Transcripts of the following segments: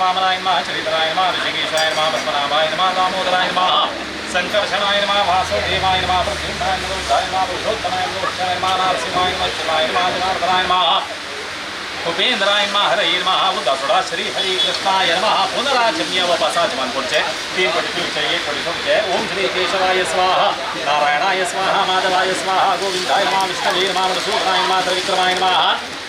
वामनाय नमः चरितराय नमः ऋषिकेशाय नमः पद्मनाभाय नमः दामोदराय नमः संकर्षणाय नमः वासुदेवाय नमः प्रद्युम्नाय नमः गोविन्दाय नमः पुरुषोत्तमाय नमः कृष्णाय नमः नरसिंहाय नमः शिवाय नमः जनार्दनाय नमः उपेंद्राय नमः हरये नमः उदासुड़ा श्री हरि कृष्णाय नमः पुनराचम्य व पसाचमन पुरचे तीन कोटि पीछे एक कोटि सुखचे ओम श्री केशवाय स्वाहा। नारायणाय स्वाहा। माधवाय स्वाहा। गोविंदाय नमः विष्णवे नमः मधुसूदनाय नमः त्रिविक्रमाय नमः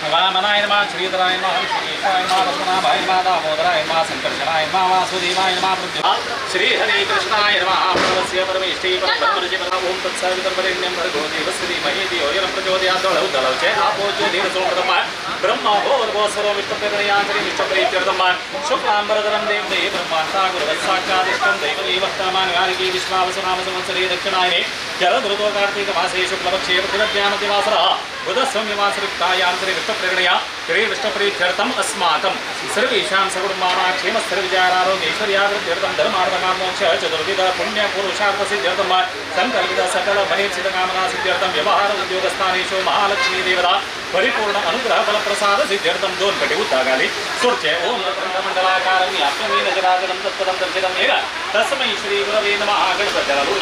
वामनाय नमः श्रीधराय नमः हरिश्रीष्वाय नमः रघुनाभाय नमः दामोदराय नमः शङ्करशनाय नमः वासुदेवाय नमः प्रभु श्री हरि श्रीहरिकृष्णाय नमः। परमस्य परमेष्ठी परम ओम तत्सवितर्वरेण्यं भर्गो देवस्य धीमहि धियो यो न प्रचोदयात् दलौ दलौ च आपो ज्योतिरसोमृतम् ब्रह्म भोर्भो सर्वमिष्टप्रेरणयाचरि मिष्टप्रीत्यर्थम् शुक्लाम्बरधरं देवदे ब्रह्माण्डा गुरुवत्साक्षादिष्टं दैवदेवक्तामानगारिकी विश्वावसुनामसंवत्सरे दक्षिणायने जलधृतो कार्तीकमासे शुक्लपक्षे पृथिव्यामतिवासरः बुधस्वम्यमासृक्तायान्तरिकृत विष्णुप्रेरणया श्री विष्णुप्रीत्यर्थम् अस्माकं सर्वेषां सकुटुम्बानां क्षेमस्थिरविचारारोग्यैश्वर्यावृद्ध्यर्थं धर्मार्थकामोक्ष चतुर्विध पुण्यपुरुषार्थसिद्ध्यर्थं सङ्कल्पित सकल महेक्षितकामना सिद्ध्यर्थं व्यवहार उद्योगस्थानेषु महालक्ष्मी పరిపూర్ణ అనుగ్రహ బల ప్రసాద సిద్ధ్యర్థం దోర్కటి ఉద్దాగాలి. సుర్చే ఓం మండలాకారం అష్టమేన జరాజనం తత్పదం దర్శనం ఏద తస్మై శ్రీ గురవే నమ. గణపతరాలు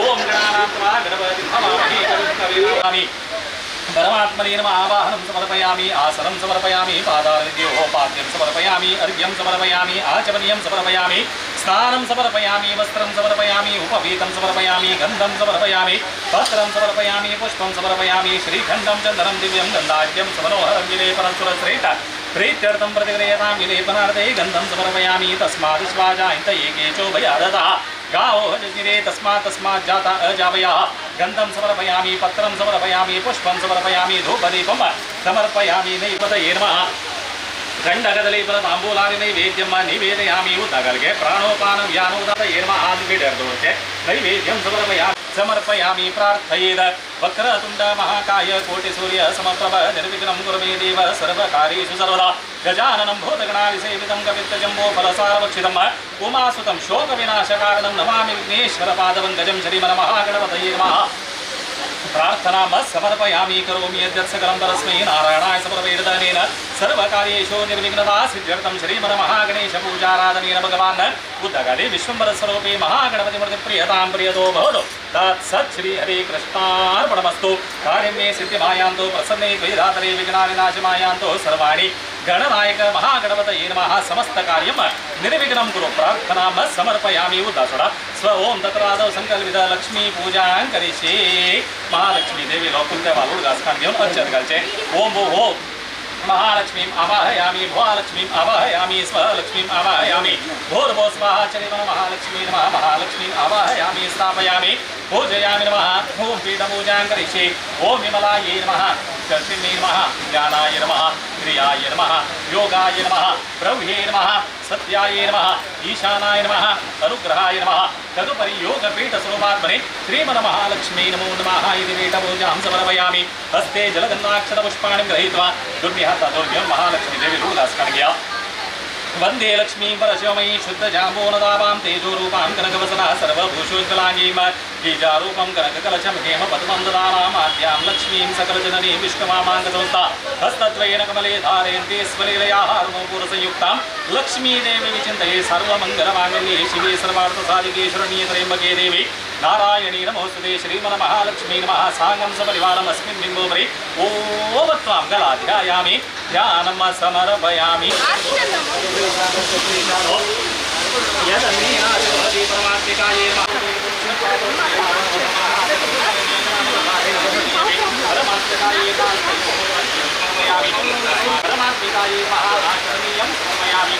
ఓం గణానాం గణపతి పరమాత్మనే ఆవాహనం సమర్పయామి ఆసనం సమర్పయామి పాదార్ఘ్యోపాద్యం సమర్పయామి అర్ఘ్యం సమర్పయామి ఆచమనీయం సమర్పయామి స్నానం సమర్పయామి వస్త్రం సమర్పయామి ఉపవీతం సమర్పయామి గంధం సమర్పయామి వస్త్రం సమర్పయామి పుష్పం సమర్పయామి శ్రీఖండం చందనం దివ్యం గంధాఖ్యం సమనోహరం జిలే పరస్వర శ్రేష్ట प्रीत्यर्थं प्रतिगृह्यतां विलेपनार्थे गन्धं समर्पयामि, तस्मात् स्वाजायन्त एके चोभयादतः। गावो जगिरे तस्मात् तस्मात् जाता अजावयः गन्धं समर्पयामि, पत्रं समर्पयामि, पुष्पं समर्पयामि, धूपदीपं समर्पयामि नैपदये नमः। ಗಂಡಗದಲೇಪದ ತಾಂಬೂಲಾದಿ ವೇದ್ಯಮ್ಮ ನಿವೇದಯಾಮಿ ತಗಲ್ಗೆ ಪ್ರಾಣೋಪಾನ ವ್ಯಾನೋದತ ಏರ್ಮ ಆದಿಬಿಡರ್ದೋರ್ಚೆ ನೈವೇದ್ಯಂ ಸಮರ್ಪಯಾಮಿ ಸಮರ್ಪಯಾಮಿ ಪ್ರಾರ್ಥಯೇದ. ವಕ್ರತುಂಡ ಮಹಾಕಾಯ ಕೋಟಿ ಸೂರ್ಯ ಸಮಪ್ರಭ ನಿರ್ವಿಘ್ನಂ ಗುರುಮೇ ದೇವ ಸರ್ವಕಾರ್ಯೇಷು ಸರ್ವದಾ ಗಜಾನನಂ ಭೂತಗಣಾದಿಸೇವಿತಂ ಕವಿತ್ತಜಂಬೋ ಫಲಸಾರವಕ್ಷಿತಂ ಉಮಾಸುತಂ ಶೋಕ ವಿನಾಶ ಕಾರಣಂ ನಮಾಮಿ ವಿಘ್ನೇಶ್ವರ ಪಾದವಂ ಗಜಂ ಶ್ರೀಮನ ಮಹಾಗಣಪತಯೇ ನಮಃ. प्रार्थनां समर्पयामि करोमि यद्यत् सकलं परस्मै नारायणाय समर्पयदानेन सर्वकार्येषु निर्विघ्नता सिद्ध्यर्थं श्रीमनमहागणेशपूजाराधनेन भगवान् बुद्धगणे विश्वम्बरस्वरूपे महागणपतिमृतिप्रियतां प्रियतो भवतु तत्सत् श्रीहरिकृष्णार्पणमस्तु कार्यं मे सिद्धिमायान्तो प्रसन्ने द्वैरातरे विघ्नाविनाशमायान्तो सर्वाणि గణనాయక మహాగణపత ఏ నమ. సమస్త కార్యం నిర్విఘ్నం కురు. ప్రార్థనా సమర్పయామి ఉదాసుడ. స్వ ఓం దత్రాదవ సంకల్పిత లక్ష్మీ పూజా కరిషి మహాలక్ష్మీ దేవి లోకుంటే వాళ్ళు దాస్కాండ్యం అర్చన కలిచే ఓం భూ ఓం. మహాలక్ష్మీం అవాహయామి భువాలక్ష్మీం అవాహయామి స్వలక్ష్మీం అవాహయామి. భూర్భో స్వాహ చరిమ మహాలక్ష్మీ నమ. మహాలక్ష్మీం అవాహయామి స్థాపయామి. పూజయామి నమ ఓం పీఠపూజాం కరిష్యే ఓం విమలాయ నమ దర్శినే నమ జ్ఞానాయ నమ క్రియాయ నమ యోగాయ నమ బ్రహ్మే నమ సత్యాయ నమ ఈశానాయ నమ అనుగ్రహాయ నమ తదుపరి యోగపీఠ స్వరూపాత్మని శ్రీమన మహాలక్ష్మీ నమో నమ ఇది పీఠపూజాం సమర్పయామి హస్తే జలగన్నాక్షర పుష్పాణి గ్రహీత్వా దుర్వ్యహత దుర్వ్యం మహాలక్ష్మీ దేవి రూలాస్కరణ్య वन्दे लक्ष्मीं परशिवमयी शुद्धजाम्बोनदावां तेजोरूपां कनकवसना सर्वभूषोज्ज्वलाङ्गीं बीजारूपं कनककलशं हेम पद्मं ददानामाद्यां लक्ष्मीं सकलजननीं विष्णुमामाङ्गसंस्था हस्तद्वयेन कमले धारयन्ति स्वलीलयाः रुमपूरसंयुक्तां लक्ष्मीदेवी विचिन्तये सर्वमङ्गलमाङ्गल्ये शिवे सर्वार्थसाधिके शरण्ये त्र्यम्बके देवी నారాయణీ నమోస్తుదే శ్రీమన మహాలక్ష్మీ నమ సాంగం సపరివారం అస్మిన్ బింబోపరి ఓవత్వాం గలా ధ్యాయామి ధ్యానం సమర్పయామి పరమాత్మకాయ సమయామి పరమాత్మికాయే మహారాజనీయం సమయామి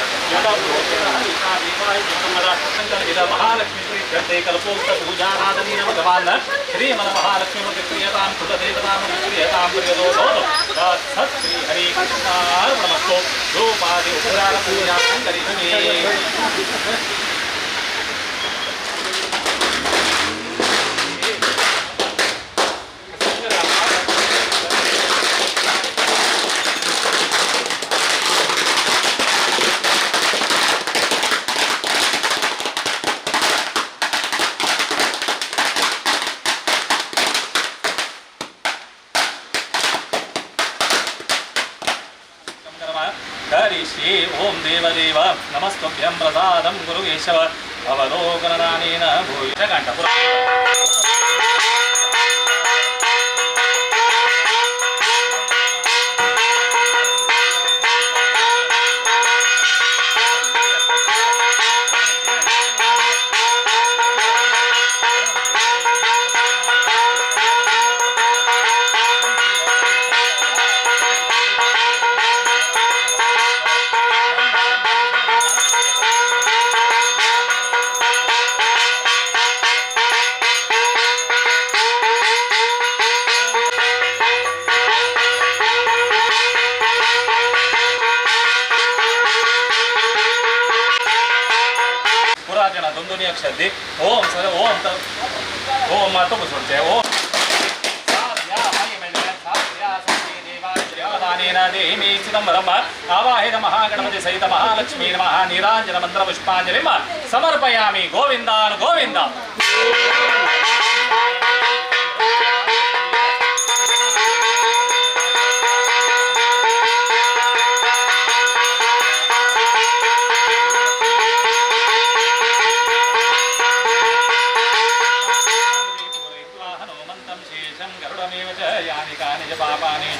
మహాలక్ష్మి కల్పోక్త పూజానాదనీయ భగవాన్ శ్రీమన మహాలక్ష్మి క్రియతాం కృతదేవతాం క్రియతాం ప్రియదో సత్ శ్రీ హరి కృష్ణార్పణమస్తు రూపాది పూజా కరిష్మే హరి శ్రీ ఓం దేవదేవ నమస్తభ్యం ప్రసాదం గురు కేశవ అవలోకనానేన భూషకంఠపురం ఆహ్వానేన దేహిమీ ఆవాహిత మహాగణపతి సహిత మహాలక్ష్మీ నమ నీరాజన మంత్ర సమర్పయామి గోవిందాను గోవిందా.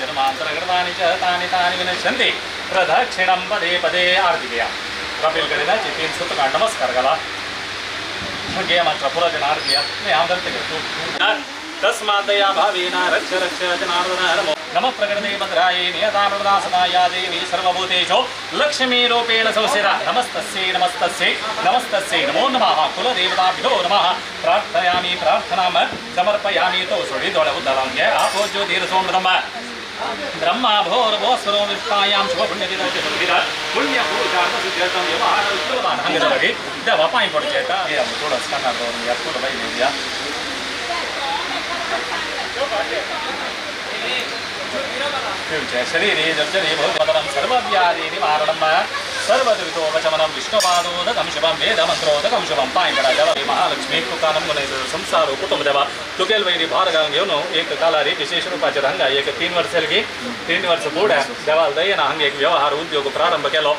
ಧರ್ಮಾಂತರಗಣಾನಿ ಚ ತಾನಿ ತಾನಿ ವಿನಶ್ಯಂತಿ. ಪ್ರದಕ್ಷಿಣಂ ಪದೇ ಪದೇ ಆರ್ತಿಗೆಯ ಕಪಿಲ್ ಕಡಿದ ಚಿತ್ತೀನ್ ಸುತ್ತಕಾಂಡ ನಮಸ್ಕಾರಗಳ. ಗೇಯ ಮಾತ್ರ ಪುರಜನ ಆರ್ತಿಯ ಯಾವ್ದಂತೆ ತಸ್ಮಾದಯ ಭಾವೇನ ರಕ್ಷ ರಕ್ಷ ಜನಾರ್ದನ ನಮ. ಪ್ರಕಟದೆ ಭದ್ರಾಯೇ ನಿಯತಾನದಾಸನಾಯ ದೇವಿ ಸರ್ವಭೂತೇಶೋ. ಲಕ್ಷ್ಮೀ ರೂಪೇಣ ಸಂಸ್ಥಿರ ನಮಸ್ತಸ್ಯೈ ನಮಸ್ತಸ್ಯೈ ನಮಸ್ತಸ್ಯೈ ನಮೋ ನಮಃ. ಕುಲದೇವತಾಭ್ಯೋ ನಮಃ. ಪ್ರಾರ್ಥಯಾಮಿ ಪ್ರಾರ್ಥನಾಮ ಸಮರ್ಪಯಾಮಿ ತೋ ಸುಳಿದೊಳ ಉದ್ದಲಂಗೆ ಆಪೋಜ್ಯೋತಿರಸೋಂ ಬ್ರಹ್ಮ ब्रह्मा भोरभोस्वरो विप्पायां शुभपुण्यतिरा పుణ్యపూజార్థసిద్ధ్యర్థం వ్యవహారం హండ్రెడ్ ఇదే వపాయి పొడి చేత చూడ స్కన్నారు ఎప్పుడు బై మీడియా శరీరీ జర్జరీ భూపదనం సర్వవ్యాధి నివారణం ಸರ್ವದುವಿತೋಪಶಮನಂ ವಿಷ್ಣುಪಾದೋದಕಂ ಶಿವಂ ವೇದ ಮಂತ್ರೋದಕಂ ಶಿವಂ ಪಾಯಿಂಗಡ ಜಲವಿ ಮಹಾಲಕ್ಷ್ಮಿ ಕುಕಾನಂ ಕೊನೆದು ಸಂಸಾರ ಕುಟುಂಬದೇವ. ಲುಕೇಲ್ ವೈರಿ ಭಾರಗಾಂಗಿಯವನು ಏಕಕಾಲ ವಿಶೇಷ ರೂಪಾಚಾರ ಏಕ ತೀನ್ ವರ್ಷಗಳಿಗೆ ತೀನ್ ವರ್ಷ ಕೂಡ ದೇವಾಲ ದಯನ ಹಂಗೆ ವ್ಯವಹಾರ ಉದ್ಯೋಗ ಪ್ರಾರಂಭ ಕೆಲವು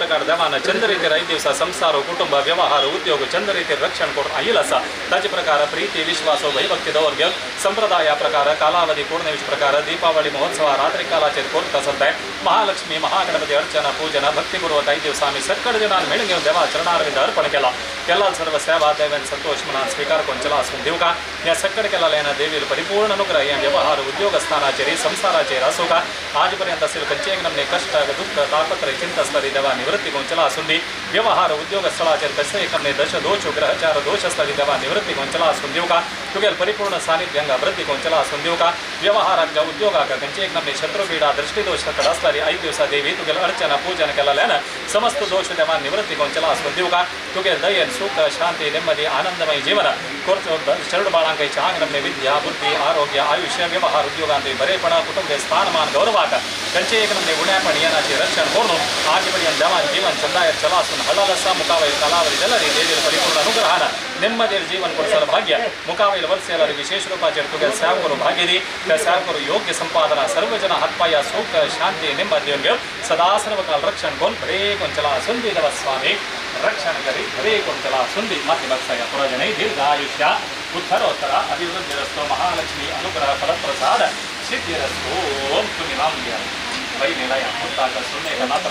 ಪ್ರಕಾರ ದೇವಾನ ಚಂದ ರೀತಿಯ ಐದು ಕುಟುಂಬ ವ್ಯವಹಾರ ಉದ್ಯೋಗ ಚಂದ ರೀತಿಯ ರಕ್ಷಣೆ ಕೊಡ ಅಹಿಲಸ ರಾಜ್ಯ ಪ್ರಕಾರ ಪ್ರೀತಿ, ವಿಶ್ವಾಸ ಭಯಭಕ್ತಿ ದೌರ್ಯ ಸಂಪ್ರದಾಯ ಪ್ರಕಾರ ಕಾಲಾವಧಿ ಪೂರ್ಣವಿಷ ಪ್ರಕಾರ ದೀಪಾವಳಿ, ಮಹೋತ್ಸವ, ರಾತ್ರಿ ಕಾಲಾಚರಣೆ ಕೋರ್ತಾ ಸದ್ದೆ. ಮಹಾಲಕ್ಷ್ಮಿ, ಮಹಾಗಣಪತಿ ಅರ್ಚನಾ, ಪೂಜನ, ಭಕ್ತಿ ಪೂರ್ವಕ ಥ್ಯಾಂಕ್ ಯು ಸ್ವಾಮಿ ಸರ್ಕಡೆ ನಾನು ಮೇಳಿಗೆ ದೇವ ಚರಣಾರವಿಂದ ಅರ್ಪಣೆಗೆಲ್ಲ. ಎಲ್ಲ ಸರ್ವ ಸೇವಾ ದೇವನ್ ಸಂತೋಷ ಮನಾನ್ ಸ್ವೀಕಾರ ಕೊಂಚಲ ದೇವಕ ಯಾ ಸಕ್ಕಡಕೆಲ್ಲ ಲೇನ ದೇವಿಯಲ್ಲಿ ಪರಿಪೂರ್ಣ ಅನುಗ್ರಹ ಎಂ ವ್ಯವಹಾರ ಉದ್ಯೋಗ ಸ್ಥಾನಾಚರಿ ಸಂಸಾರಾಚರಿ ರಸುಗ ಆಜ ಪರ್ಯಂತ ಸಿರು ಕಂಚೇಗ ನಮ್ಮನೆ ಕಷ್ಟ ದುಃಖ ತಾಪತ್ರ ಚಿಂತಸ್ತರಿ ದೇವ ನಿವೃತ್ತಿ ಗೊಂಚಲ ಸುಂದಿ. ವ್ಯವಹಾರ ಉದ್ಯೋಗ ಸ್ಥಳಾಚರಿ ದಶೆ ಕಮ್ಮನೆ ದಶ ದೋಷು ಗ್ರಹಚಾರ ದೋಷ ಸ್ಥಳಿ ದೇವ ನಿವೃತ್ತಿ ಗೊಂಚಲ ಸುಂದಿವುಗ ಯುಗಲ್ ಪರಿಪೂರ್ಣ ಸಾನ್ನಿಧ್ಯ ವೃದ್ಧಿ ಗೊಂಚಲ ಸುಂದಿವುಗ ವ್ಯವಹಾರ ಉದ್ಯೋಗ ಕಂಚೇಗ ನಮ್ಮನೆ ಶತ್ರು ಬೀಡ ದೃಷ್ಟಿ ದೋಷ ಕಡಸ್ತರಿ ಐದು ದಿವಸ ದೇವಿ ತುಗಲ್ ಅರ್ಚನ ಪೂಜನಕ್ಕೆಲ್ಲ ಲೇನ ಸಮಸ್ತ ದೋಷ ನಿವೃತ್ತಿ ಗೊಂಚಲ ಸುಂದಿವುಕ ತುಗೆಲ್ ದಯನ್ ಸುಖ ಶಾಂತಿ, ನೆಮ್ಮದಿ, ಆನಂದಮಯ ಜೀವನ. ಕೊರ್ತು ಶರಡು ಬಾಳಾಂಕೈ ಚಾಂಗ್ರಮ್ಯ ವಿದ್ಯಾ, ಬುದ್ಧಿ, ಆರೋಗ್ಯ, ಆಯುಷ್ಯ, ವ್ಯವಹಾರ, ಉದ್ಯೋಗಾಂತಿ ಬರೇಪಣ, ಕುಟುಂಬ ಸ್ಥಾನಮಾನ ಗೌರವಾಕ ಕಂಚೇಕ ನಮ್ನೆ ಉಣ್ಯಾಪಣ ಏನಾಚಿ ರಕ್ಷಣೆ ಕೋರ್ನು ಬಡಿಯನ್ ದೇವಾನ್ ಜೀವನ್, ಚಂದಾಯ, ಚಲಾಸನ್, ಹಳ್ಳಲಸ ಮುಖಾವಯ ಕಲಾವರಿ ಜಲರಿ ದೇವಿಯ ಪರಿಪೂರ್ಣ ಅನುಗ್ರಹನ. ನೆಮ್ಮದಿಯ ಜೀವನ ಕೊಡಿಸಲು ಭಾಗ್ಯ. ಮುಖಾವೈಲ ವರ್ಷೆಲ್ಲರಿ ವಿಶೇಷ ರೂಪ ತುಗೆ ಸಾವುಗಳು ಭಾಗ್ಯದಿ. ಸಾವುಗಳು ಯೋಗ್ಯ ಸಂಪಾದನ, ಸರ್ವಜನ ಹತ್ಪಾಯ ಸುಖ, ಶಾಂತಿ ನೆಮ್ಮದಿಯೊಂಗೆ ಸದಾ ಸರ್ವಕಾಲ ರಕ್ಷಣೆ ಗೋಲ್ ಬರೇ ಕೊಂಚಲ ಸುಂದಿದವ ಸ್ವಾಮಿ. ರಕ್ಷಣೆ ಕರಿ, ಬರೇ ಕೊಂಚಲ ಸುಂದಿ. ಮತ್ತೆ ಬತ್ಸಯ ಪುರಜನೆ ದೀರ್ಘಾಯುಷ್ಯ. ಉತ್ತರೋತ್ತರ ಅಭಿವೃದ್ಧಿರಸ್ತು ಮಹಾಲಕ್ಷ್ಮಿ ಅನುಗ್ರಹ ಫಲಪ್ರಸಾದ. ಸಿದ್ಧಿರಸ್ತು ಓಂ ಪುಣ್ಯಮಾಂಗ್ಯ ವೈ ನಿಲಯ ಮುತ್ತಾಕ ಸೊನ್ನೆ ಮಾತ್ರ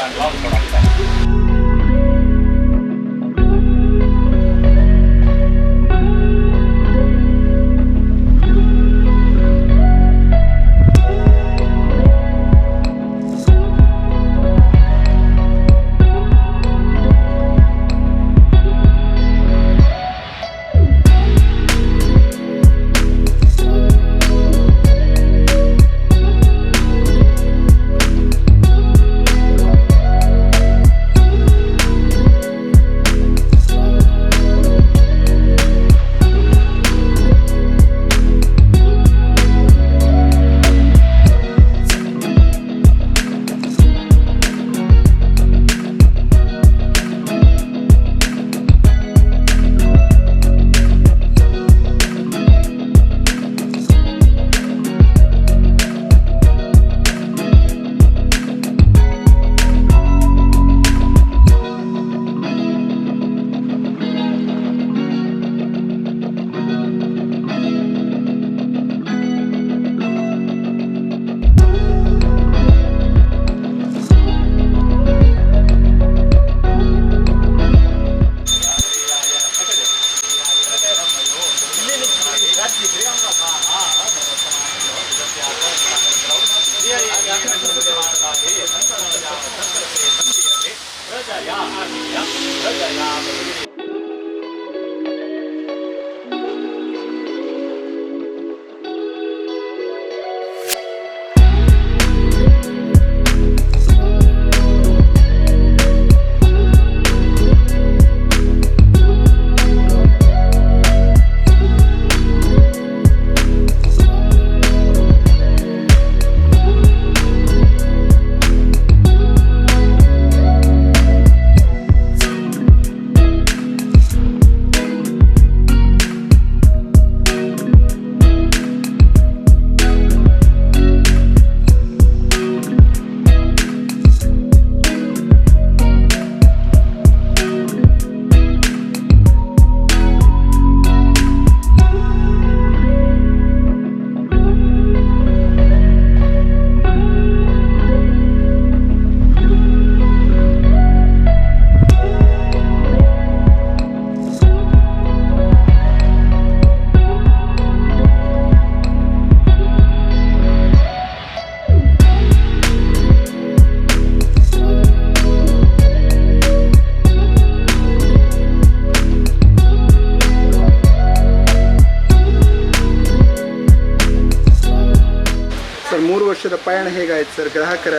ವರ್ಷದ ಪಯಣ ಹೇಗಾಯ್ತು ಸರ್? ಗ್ರಾಹಕರ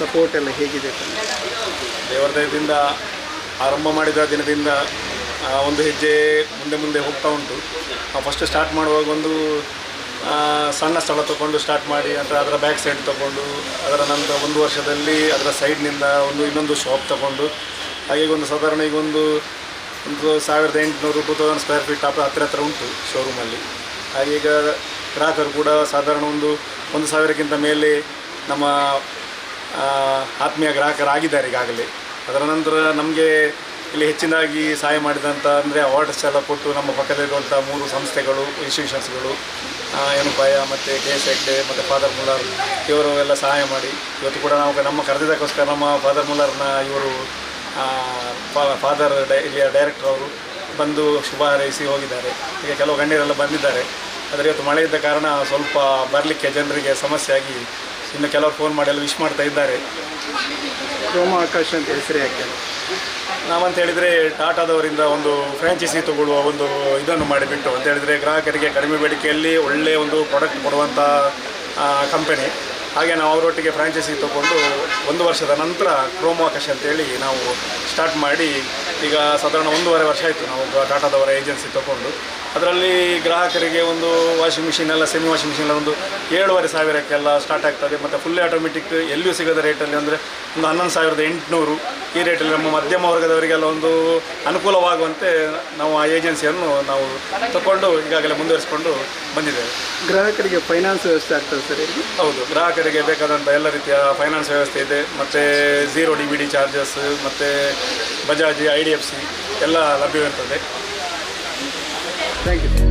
ಸಪೋರ್ಟ್ ಎಲ್ಲ ಹೇಗಿದೆ? ದೇವರ ದಯದಿಂದ ಆರಂಭ ಮಾಡಿದ ದಿನದಿಂದ ಒಂದು ಹೆಜ್ಜೆ ಮುಂದೆ ಮುಂದೆ ಹೋಗ್ತಾ ಉಂಟು. ಫಸ್ಟ್ ಸ್ಟಾರ್ಟ್ ಮಾಡುವಾಗ ಒಂದು ಸಣ್ಣ ಸ್ಥಳ ತಗೊಂಡು ಸ್ಟಾರ್ಟ್ ಮಾಡಿ, ನಂತರ ಅದರ ಬ್ಯಾಕ್ ಸೈಡ್ ತಗೊಂಡು, ಅದರ ನಂತರ ಒಂದು ವರ್ಷದಲ್ಲಿ ಅದರ ಸೈಡ್ನಿಂದ ಒಂದು ಇನ್ನೊಂದು ಶಾಪ್ ತಗೊಂಡು, ಹಾಗೆ ಒಂದು ಸಾಧಾರಣ ಈಗ ಒಂದು ಒಂದು ಸಾವಿರದ ಎಂಟುನೂರು two thousand square feet top ಹತ್ತಿರ ಹತ್ರ ಉಂಟು ಶೋರೂಮಲ್ಲಿ ಹಾಗೆ ಈಗ ಗ್ರಾಹಕರು ಕೂಡ ಸಾಧಾರಣ ಒಂದು ಒಂದು ಸಾವಿರಕ್ಕಿಂತ ಮೇಲೆ ನಮ್ಮ ಆತ್ಮೀಯ ಗ್ರಾಹಕರಾಗಿದ್ದಾರೆ ಈಗಾಗಲೇ. ಅದರ ನಂತರ ನಮಗೆ ಇಲ್ಲಿ ಹೆಚ್ಚಿನದಾಗಿ ಸಹಾಯ ಮಾಡಿದಂಥ ಅಂದರೆ ಅವಾರ್ಡ್ಸ್ ಎಲ್ಲ ಕೊಟ್ಟು ನಮ್ಮ ಪಕ್ಕದಲ್ಲಿರುವಂಥ ಮೂರು ಸಂಸ್ಥೆಗಳು ಇನ್ಸ್ಟಿಟ್ಯೂಷನ್ಸ್ಗಳು ಎನುಪಾಯ ಮತ್ತು ಕೆ ಎಸ್ ಹೆಗ್ಡೆ ಮತ್ತು ಫಾದರ್ ಮುಲ್ಲರ್ ಇವರು ಎಲ್ಲ ಸಹಾಯ ಮಾಡಿ. ಇವತ್ತು ಕೂಡ ನಾವು ನಮ್ಮ ಕರೆದಿದ್ದಕ್ಕೋಸ್ಕರ ನಮ್ಮ ಫಾದರ್ ಮುಲ್ಲರ್ನ ಇವರು ಫಾದರ್ ಡೈ, ಇಲ್ಲಿಯ ಡೈರೆಕ್ಟರ್ ಅವರು ಬಂದು ಶುಭ ಹಾರೈಸಿ ಹೋಗಿದ್ದಾರೆ. ಈಗ ಕೆಲವು ಗಣ್ಯರೆಲ್ಲ ಬಂದಿದ್ದಾರೆ. ಆದರೆ ಇವತ್ತು ಮಳೆ ಇದ್ದ ಕಾರಣ ಸ್ವಲ್ಪ ಬರಲಿಕ್ಕೆ ಜನರಿಗೆ ಸಮಸ್ಯೆ ಆಗಿ ಇನ್ನು ಕೆಲವರು ಫೋನ್ ಮಾಡಿ ಎಲ್ಲ ವಿಶ್ ಮಾಡ್ತಾ ಇದ್ದಾರೆ. ರೋಮ ಆಕಾಶ ಅಂತ ಹೆಸರು ಯಾಕೆ? ನಾವಂತ ಹೇಳಿದರೆ ಟಾಟಾದವರಿಂದ ಒಂದು ಫ್ರ್ಯಾಂಚೈಸಿ ತಗೊಳ್ಳುವ ಒಂದು ಇದನ್ನು ಮಾಡಿಬಿಟ್ಟು ಅಂತ ಹೇಳಿದರೆ ಗ್ರಾಹಕರಿಗೆ ಕಡಿಮೆ ಬೇಡಿಕೆಯಲ್ಲಿ ಒಳ್ಳೆಯ ಒಂದು ಪ್ರಾಡಕ್ಟ್ ಕೊಡುವಂಥ ಕಂಪನಿ ಹಾಗೆ ನಾವು ಅವರೊಟ್ಟಿಗೆ ಫ್ರಾಂಚೈಸಿ ತಗೊಂಡು ಒಂದು ವರ್ಷದ ನಂತರ ಕ್ರೋಮಾಕಶ್ ಅಂತೇಳಿ ನಾವು ಸ್ಟಾರ್ಟ್ ಮಾಡಿ ಈಗ ಸಾಧಾರಣ ಒಂದೂವರೆ ವರ್ಷ ಆಯಿತು ನಾವು ಟಾಟಾದವರ ಏಜೆನ್ಸಿ ತಗೊಂಡು ಅದರಲ್ಲಿ ಗ್ರಾಹಕರಿಗೆ ಒಂದು ವಾಷಿಂಗ್ ಮಿಷಿನ್ ಎಲ್ಲ ಸೆಮಿ ವಾಷಿಂಗ್ ಮಿಷಿನ್ ಒಂದು ಏಳುವರೆ ಸಾವಿರಕ್ಕೆಲ್ಲ ಸ್ಟಾರ್ಟ್ ಆಗ್ತದೆ. ಮತ್ತು ಫುಲ್ಲಿ ಆಟೋಮೆಟಿಕ್ ಎಲ್ಲಿಯೂ ಸಿಗದ ರೇಟಲ್ಲಿ ಅಂದರೆ ಒಂದು ಹನ್ನೊಂದು ಸಾವಿರದ ಎಂಟುನೂರು ಈ ರೇಟಲ್ಲಿ ನಮ್ಮ ಮಧ್ಯಮ ವರ್ಗದವರಿಗೆಲ್ಲ ಒಂದು ಅನುಕೂಲವಾಗುವಂತೆ ನಾವು ಆ ಏಜೆನ್ಸಿಯನ್ನು ನಾವು ತಗೊಂಡು ಈಗಾಗಲೇ ಮುಂದುವರಿಸಿಕೊಂಡು ಬಂದಿದ್ದೇವೆ. ಗ್ರಾಹಕರಿಗೆ ಫೈನಾನ್ಸ್ ವ್ಯವಸ್ಥೆ ಆಗ್ತದೆ ಸರ್ ಇಲ್ಲಿ? ಹೌದು ಗ್ರಾಹಕರಿಗೆ ಬೇಕಾದಂಥ ಎಲ್ಲ ರೀತಿಯ ಫೈನಾನ್ಸ್ ವ್ಯವಸ್ಥೆ ಇದೆ. ಮತ್ತು zero D B D charges ಮತ್ತು Bajaj I D F C ಎಲ್ಲ ಲಭ್ಯವಿರ್ತದೆ. Thank you